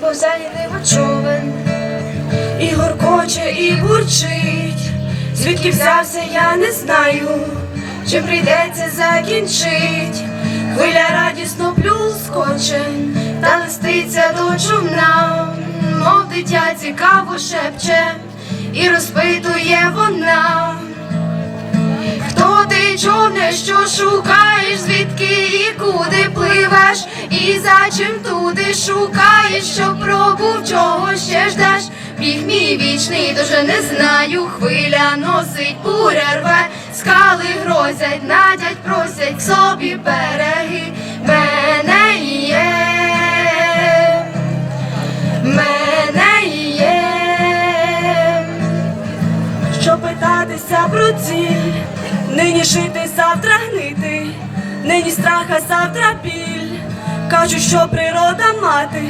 повзає диво човен, і горкоче, і бурчить. Звідки взявся, я не знаю, чи прийдеться закінчить. Хвиля радісно плюскоче, та листиться до човна, мов дитя цікаво шепче, і розпитує вона. Хто ти човне, що шукаєш, звідки і куди пливеш, і за чим туди шукаєш, що пробув, чого ще ждеш? Біг мій вічний, дуже не знаю, хвиля носить, буря рве, скали грозять, надять, просять собі береги, мене є, мене є. Що питатися про ціль, нині шити, завтра гнити, нині страх, а завтра біль. Кажуть, що природа мати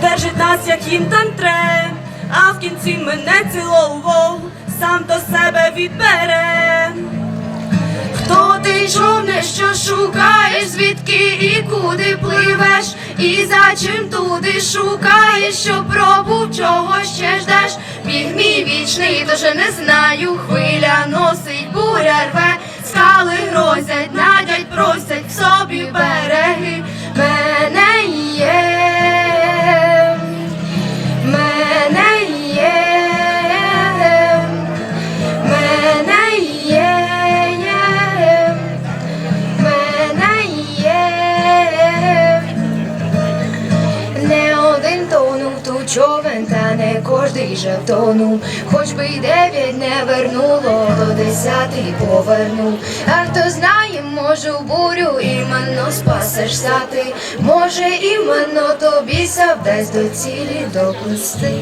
держить нас, як їм там тре, а в кінці мене ціловував, сам до себе відбере. Хто ти човне, що шукаєш, звідки і куди пливеш, і за чим туди шукаєш, що пробув, чого ще ждеш? Біг мій вічний, дуже не знаю, хвиля кожний жетону. Хоч би й дев'ять не вернуло, то десятий повернув. А хто знає, може в бурю іменно спасешся ти, може іменно тобі ся вдасть до цілі доплисти.